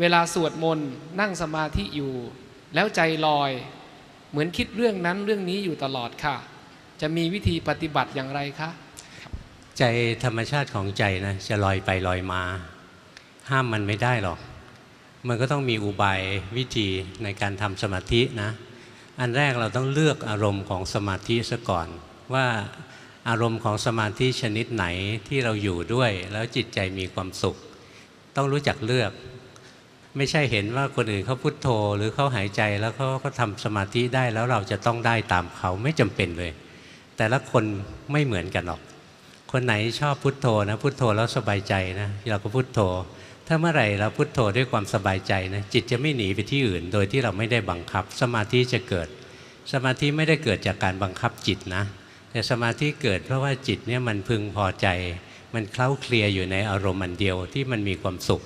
เวลาสวดมนต์นั่งสมาธิอยู่ แล้วใจลอย เหมือนคิดเรื่องนั้นเรื่องนี้อยู่ตลอดค่ะ จะมีวิธีปฏิบัติอย่างไรคะใจธรรมชาติของใจนะจะลอยไปลอยมา ห้ามมันไม่ได้หรอก มันก็ต้องมีอุบายวิธีในการทำสมาธินะ อันแรกเราต้องเลือกอารมณ์ของสมาธิซะก่อน ว่าอารมณ์ของสมาธิชนิดไหนที่เราอยู่ด้วย แล้วจิตใจมีความสุข ต้องรู้จักเลือก ไม่ใช่เห็นว่าคนอื่นเขาพุโทโธหรือเขาหายใจแล้วเขาก็ทำสมาธิได้แล้วเราจะต้องได้ตามเขาไม่จำเป็นเลย แต่ละคนไม่เหมือนกันหรอก คนไหนชอบพุทโธนะพุทโธแล้วสบายใจนะเราก็พุทโธ ถ้าเมื่อไหร่เราพุทโธด้วยความสบายใจนะจิตจะไม่หนีไปที่อื่น โดยที่เราไม่ได้บังคับ สมาธิจะเกิด สมาธิไม่ได้เกิดจากการบังคับจิตนะ แต่สมาธิเกิดเพราะว่าจิตเนี่ยมันพึงพอใจ มันเคล้าเคลียอยู่ในอารมณ์อันเดียวที่มันมีความสุข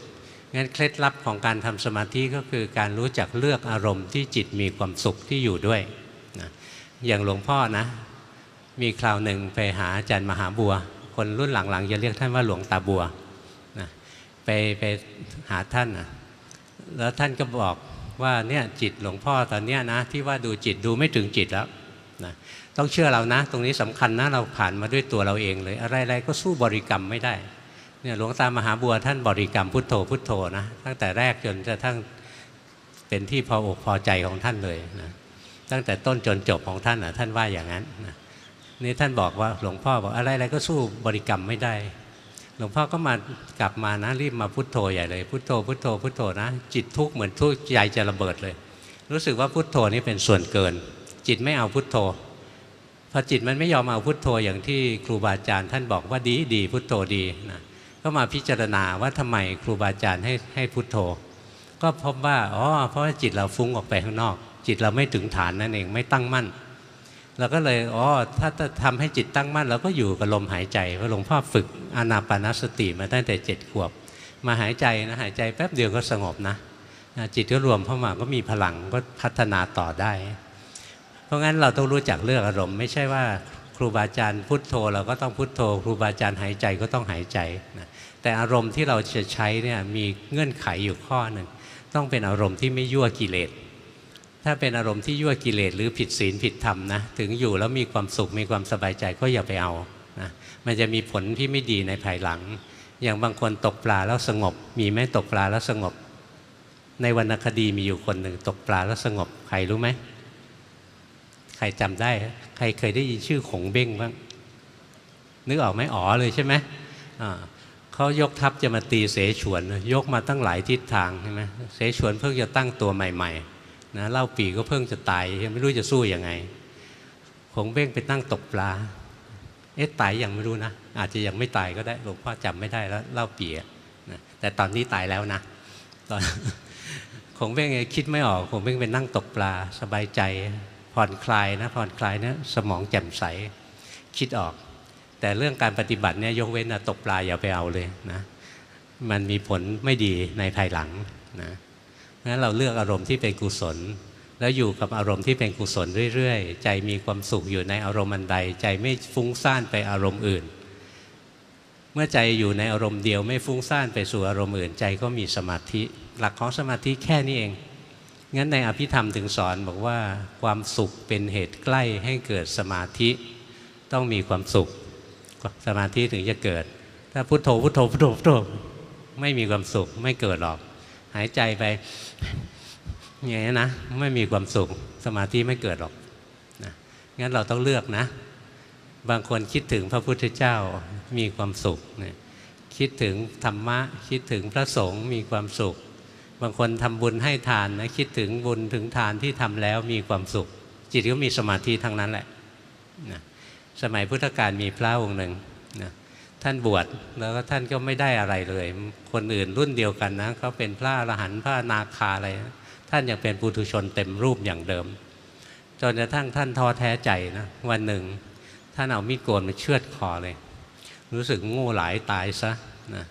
งั้นเคล็ดลับของการทำสมาธิก็คือการรู้จักเลือกอารมณ์ที่จิตมีความสุขที่อยู่ด้วยนะอย่างหลวงพ่อนะ มีคราวหนึ่งไปหาอาจารย์มหาบัว คนรุ่นหลังๆจะเรียกท่านว่าหลวงตาบัวนะไปไปหาท่านนะแล้วท่านก็บอกว่าเนี่ยจิตหลวงพ่อตอนเนี้ยนะที่ว่าดูจิตดูไม่ถึงจิตแล้วนะต้องเชื่อเรานะ ตรงนี้สำคัญนะเราผ่านมาด้วยตัวเราเองเลย อะไรๆก็สู้บริกรรมไม่ได้ เนี่ยหลวงตามหาบัวท่านบริกรรมพุทโธพุทโธนะตั้งแต่แรกจนกระทั่งเป็นที่พออกพอใจของท่านเลยนะตั้งแต่ต้นจนจบของท่านนะท่านว่าอย่างนั้นนะนี่ท่านบอกว่าหลวงพ่อบอกอะไรอะไรก็สู้บริกรรมไม่ได้ หลวงพ่อก็มากลับมานะรีบมาพุทโธใหญ่เลย พุทโธพุทโธพุทโธนะ จิตทุกข์เหมือนทุกข์ใจจะระเบิดเลย รู้สึกว่าพุทโธนี่เป็นส่วนเกิน จิตไม่เอาพุทโธพอจิตมันไม่ยอมเอาพุทโธอย่างที่ครูบาอาจารย์ท่านบอกว่าดีดีพุทโธดีนะ ก็มาพิจารณาว่าทำไมครูบาอาจารย์ให้ให้พุทโธ ก็พบว่าอ๋อเพราะว่าจิตเราฟุ้งออกไปข้างนอก จิตเราไม่ถึงฐานนั่นเองไม่ตั้งมั่นเราก็เลยอ๋อถ้าจะทำให้จิตตั้งมั่นเราก็อยู่กับลมหายใจเพราะหลวงพ่อฝึกอานาปานสติมาตั้งแต่เจ็ดขวบ มาหายใจนะหายใจแป๊บเดียวก็สงบนะจิตก็รวมเข้ามาก็มีพลังก็พัฒนาต่อได้ เพราะงั้นเราต้องรู้จักเลือกอารมณ์ ไม่ใช่ว่า รูบาอาจารย์พุทโธเราก็ต้องพุทโธ ครูบาอาจารย์หายใจก็ต้องหายใจนะแต่อารมณ์ที่เราจะใช้เนี่ยมีเงื่อนไขอยู่ข้อหนึ่งต้องเป็นอารมณ์ที่ไม่ยั่วกิเลส ถ้าเป็นอารมณ์ที่ยั่วกิเลสหรือผิดศีลผิดธรรมนะถึงอยู่แล้วมีความสุขมีความสบายใจก็อย่าไปเอานะมันจะมีผลที่ไม่ดีในภายหลัง อย่างบางคนตกปลาแล้วสงบ มีไหมตกปลาแล้วสงบ ในวรรณคดีมีอยู่คนหนึ่งตกปลาแล้วสงบใครรู้ไหม ใครจำได้ ใครเคยได้ยินชื่อขงเบ้งบ้างนึกออกไหมอ๋อเลยใช่ไหมเขายกทัพจะมาตีเสฉวน ยกมาตั้งหลายทิศทางใช่ไหมเสฉวนเพิ่งจะตั้งตัวใหม่ๆนะเล่าปีก็เพิ่งจะตายไม่รู้จะสู้ยังไงคงเบ้งไปนั่งตกปลาเอ๊ะตายยังไม่รู้นะ อาจจะยังไม่ตายก็ได้หลวงพ่อจำไม่ได้แล้วเล่าปีนะแต่ตอนนี้ตายแล้วนะตอนคงเบ้งคิดไม่ออกคงเบ้งไปนั่งตกปลาสบายใจ ผ่อนคลายนะผ่อนคลายนะสมองแจ่มใสคิดออก แต่เรื่องการปฏิบัติเนี่ยยกเว้นนะตกปลาอย่าไปเอาเลยนะมันมีผลไม่ดีในภายหลังนะงั้นเราเลือกอารมณ์ที่เป็นกุศล แล้วอยู่กับอารมณ์ที่เป็นกุศลเรื่อยๆ ใจมีความสุขอยู่ในอารมณ์อันใด ใจไม่ฟุ้งซ่านไปอารมณ์อื่น เมื่อใจอยู่ในอารมณ์เดียวไม่ฟุ้งซ่านไปสู่อารมณ์อื่น ใจก็มีสมาธิ หลักของสมาธิแค่นี้เอง งั้นในอภิธรรมถึงสอนบอกว่าความสุขเป็นเหตุใกล้ให้เกิดสมาธิ ต้องมีความสุข สมาธิถึงจะเกิด ถ้าพุโทโธพุโทโธพุโทโธพุทโธไม่มีความสุขไม่เกิดหรอก หายใจไปอย่างนี้นะไม่มีความสุขสมาธิไม่เกิดหรอกนะงั้นเราต้องเลือกนะ บางคนคิดถึงพระพุทธเจ้ามีความสุขนะคิดถึงธรรมะ คิดถึงพระสงฆ์มีความสุข บางคนทำบุญให้ทานนะคิดถึงบุญถึงทานที่ทำแล้วมีความสุข จิตก็มีสมาธิทั้งนั้นแหละนะสมัยพุทธกาลมีพระองค์หนึ่งนะท่านบวชแล้วก็ท่านก็ไม่ได้อะไรเลย คนอื่นรุ่นเดียวกันนะเขาเป็นพระอรหันต์พระนาคาอะไรนะท่านยังเป็นปุถุชนเต็มรูปอย่างเดิม จนกระทั่งท่านท้อแท้ใจนะวันหนึ่ง ท่านเอามีดโกนมาเชือดคอเลย รู้สึกโง่หลายตายซะนะ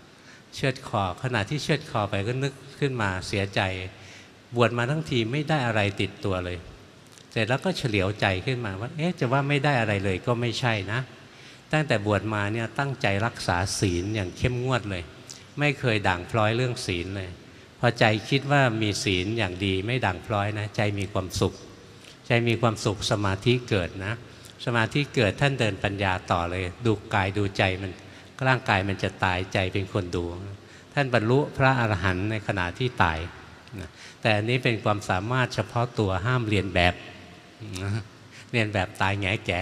เชือดคอ ขณะที่เชือดคอไปก็นึกขึ้นมาเสียใจ บวชมาทั้งทีไม่ได้อะไรติดตัวเลย เสร็จแล้วก็เฉลียวใจขึ้นมาว่า เอ๊ะจะว่าไม่ได้อะไรเลยก็ไม่ใช่นะ ตั้งแต่บวชมาเนี่ยตั้งใจรักษาศีลอย่างเข้มงวดเลย ไม่เคยด่างพร้อยเรื่องศีลเลยพอใจคิดว่ามีศีลอย่างดีไม่ด่างพร้อยนะ ใจมีความสุข ใจมีความสุขสมาธิเกิดนะ สมาธิเกิดท่านเดินปัญญาต่อเลย ดูกายดูใจมัน ร่างกายมันจะตายใจเป็นคนดู ท่านบรรลุพระอรหันต์ในขณะที่ตายนะแต่อันนี้เป็นความสามารถเฉพาะตัวห้ามเรียนแบบเรียนแบบตายแง่แก่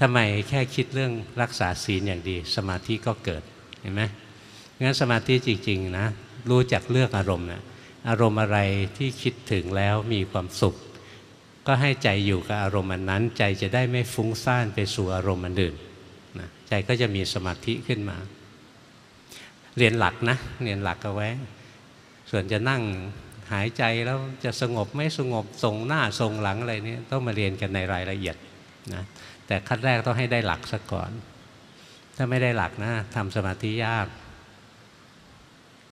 ทำไมแค่คิดเรื่องรักษาศีลอย่างดี สมาธิก็เกิดเห็นไหมงั้นสมาธิจริงๆนะรู้จักเลือกอารมณ์นะอารมณ์อะไรที่คิดถึงแล้วมีความสุข ก็ให้ใจอยู่กับอารมณ์อันนั้น ใจจะได้ไม่ฟุ้งซ่านไปสู่อารมณ์อันอื่น นะใจก็จะมีสมาธิขึ้นมา เรียนหลักนะ เรียนหลักเอาไว้ ส่วนจะนั่งหายใจแล้วจะสงบไม่สงบทรงหน้าทรงหลังอะไรนี่ต้องมาเรียนกันในรายละเอียดนะแต่ขั้นแรกต้องให้ได้หลักซะก่อน ถ้าไม่ได้หลักนะทำสมาธิยาก